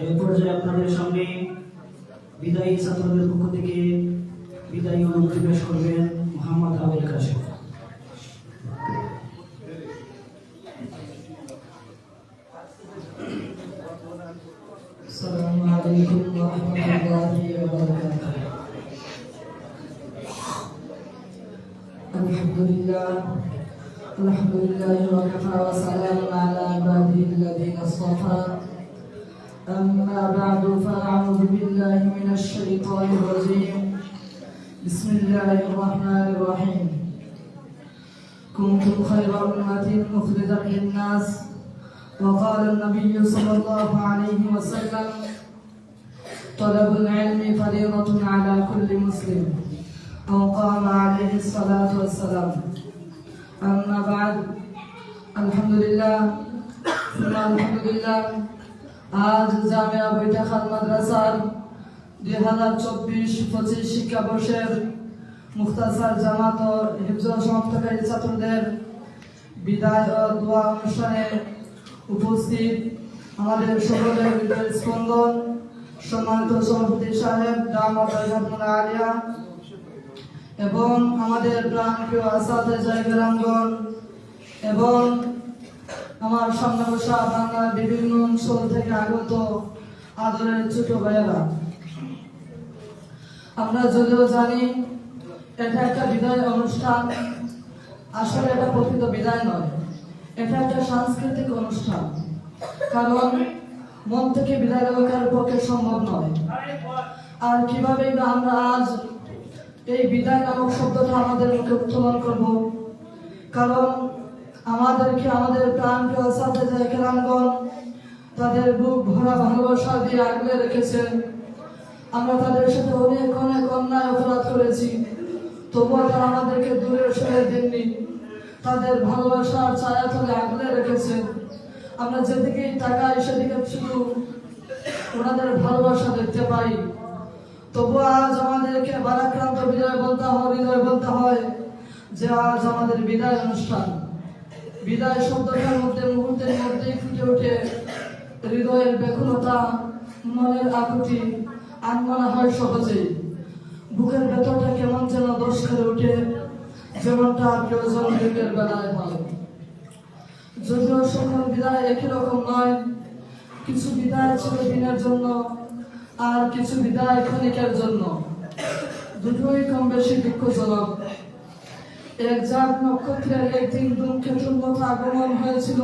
এই পর্যায়ে আপনাদের সামনে বিদায়ী ছাত্রদের পক্ষ থেকে বিদায়ী অনুমতি পেশ করবেন মোহাম্মদ আবেল কাশেম السلام عليكم ورحمة الله وبركاته الحمد لله الحمد لله وكفى وسلام على عباده الذين اصطفى أما بعد فأعوذ بالله من الشيطان الرجيم. بسم الله الرحمن الرحيم. كنتم خير أمة أخرجت للناس. وقال النبي صلى الله عليه وسلم طلب العلم فريضة على كل مسلم. أو قام عليه الصلاة والسلام. أما بعد الحمد لله. ثم الحمد لله. আজ জামিয়া বৈঠাখাল মাদ্রাসার দুই হাজার চব্বিশ পঁচিশ শিক্ষাবর্ষের মুখতাসার জামাত ও হিফজ সমাপ্তকারী ছাত্রদের বিদায় ও দোয়া অনুষ্ঠানে উপস্থিত আমাদের সকলের হৃদয় স্পন্দন। সম্মানিত সভাপতি সাহেব দামদ আলিয়া এবং আমাদের প্রাণপ্রিয় আসাদে জায়গারামগণ এবং আমার সামনে বসা বাংলার বিভিন্ন অঞ্চল থেকে আগত আদরের ছোট ভাইয়েরা। আমরা যদিও জানি, এটা একটা বিদায় অনুষ্ঠান। আসলে এটা প্রকৃত বিদায় নয়। এটা একটা সাংস্কৃতিক অনুষ্ঠান। কারণ মন থেকে বিদায় দেওয়া কারোর পক্ষে সম্ভব নয়। আর কীভাবে আমরা আজ এই বিদায় নামক শব্দটা আমাদের মুখে উত্তোলন করব? কারণ আমাদেরকে, আমাদের প্রাণপ্রিয় সাথে যে কেরামগণ তাদের বুক ভরা ভালোবাসা দিয়ে আগলে রেখেছেন। আমরা তাদের সাথে অনেক অনেক অন্যায় অপরাধ করেছি। তবুও তারা আমাদেরকে দূরে সরে দেননি। তাদের ভালোবাসার ছায়া তলে আগলে রেখেছেন। আমরা যেদিকেই তাকাই, সেদিকে শুধু ওনাদের ভালোবাসা দেখতে পাই। তবু আজ আমাদেরকে বারাক্রান্ত বিজয় বলতে হয় হৃদয় বলতে হয় যে আজ আমাদের বিদায় অনুষ্ঠান। বিদায় শব্দটার মধ্যে, মুহূর্তের মধ্যেই ফুটে ওঠে হৃদয়ের ব্যাকুলতা, মনের আকুতি মনে হয় সহজেই বুকের ভেতরটা কেমন যেন দোষ করে ওঠে, যেমনটা প্রিয়জন দিনের বেলায় হয়। যদিও সকল বিদায় একই রকম নয়, কিছু বিদায় ছিল দিনের জন্য, আর কিছু বিদায় ক্ষণিকের জন্য। দুটোই কম বেশি দুঃখজনক। এক জাত নক্ষত্রের একদিন ধূমকেতুর মতো আগমন হয়েছিল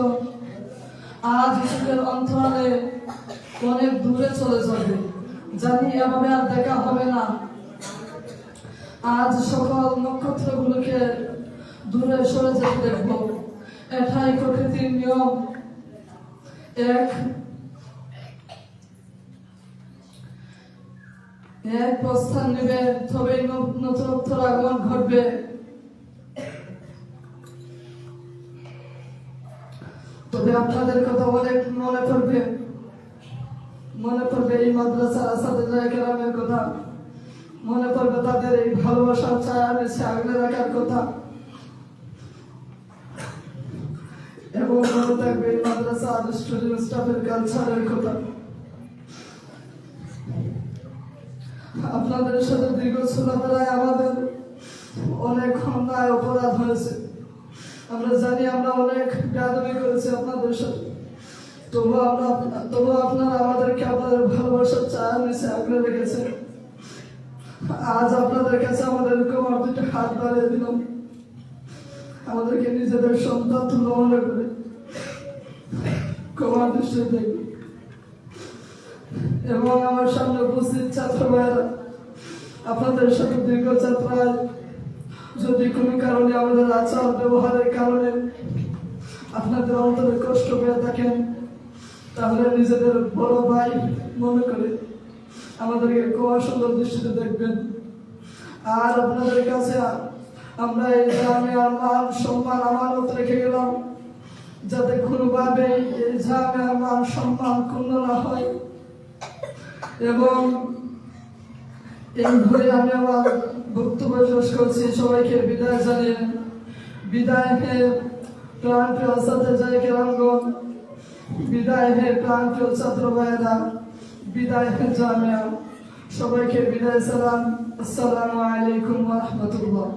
আজ যুগের অন্তরালে অনেক দূরে চলে যাবে। জানি এভাবে আর দেখা হবে না। আজ সকল নক্ষত্রগুলোকে দূরে সরে যেতে দেখব। এটাই প্রকৃতির নিয়ম। এক এক প্রস্থান নেবে, তবেই ন- নতুনত্বর আগমন ঘটবে তবে আপনাদের কথা অনেক মনে পড়বে। মনে পড়বে এই মাদ্রাসার আসাদুল্লাহ কেরামের কথা। মনে পড়বে তাদের এই ভালোবাসার ছায়া নিচে আগলে রাখার কথা। এবং মনে থাকবে এই মাদ্রাসা আর স্টুডেন্ট স্টাফের কালচারের কথা। আপনাদের সাথে দীর্ঘ চলাফেরায় আমাদের অনেক অন্যায় অপরাধ হয়েছে। আমরা জানি আমরা অনেক বেদবি করেছি আপনাদের সাথে। তবু আমরা তবু আপনারা আমাদেরকে আপনাদের ভালোবাসার চায় নিচে আগলে রেখেছেন। আজ আপনাদের কাছে আমাদের কোমর দুটো হাত বাড়িয়ে দিলাম। আমাদেরকে নিজেদের সন্তান তুলে মনে করে। কোমর দৃষ্টি দেখবে এবং আমার সামনে উপস্থিত ছাত্র ভাইয়েরা, আপনাদের সাথে দীর্ঘ যাত্রায় যদি কোনো কারণে আমাদের আচার ব্যবহারের কারণে আপনাদের অন্তরে কষ্ট পেয়ে থাকেন, তাহলে নিজেদের বড় ভাই মনে করে আমাদেরকে কোয়া সুন্দর দৃষ্টিতে দেখবেন। আর আপনাদের কাছে আমরা এই গ্রামে মান সম্মান আমানত রেখে গেলাম, যাতে কোনোভাবে এই জামে আমার সম্মান ক্ষুণ্ণ না হয়। এবং এই ঘরে আমি আমার বক্তব্য শেষ করছি, সবাইকে বিদায় জানিয়ে বিদায় হে প্রাণ প্রিয় সাথে জয় কেরামগণ বিদায় হে প্রাণ প্রিয় ছাত্র ভাইয়েরা, বিদায় জামিয়া, সবাইকে বিদায় সালাম, আসসালামু আলাইকুম রাহমাতুল্লাহ।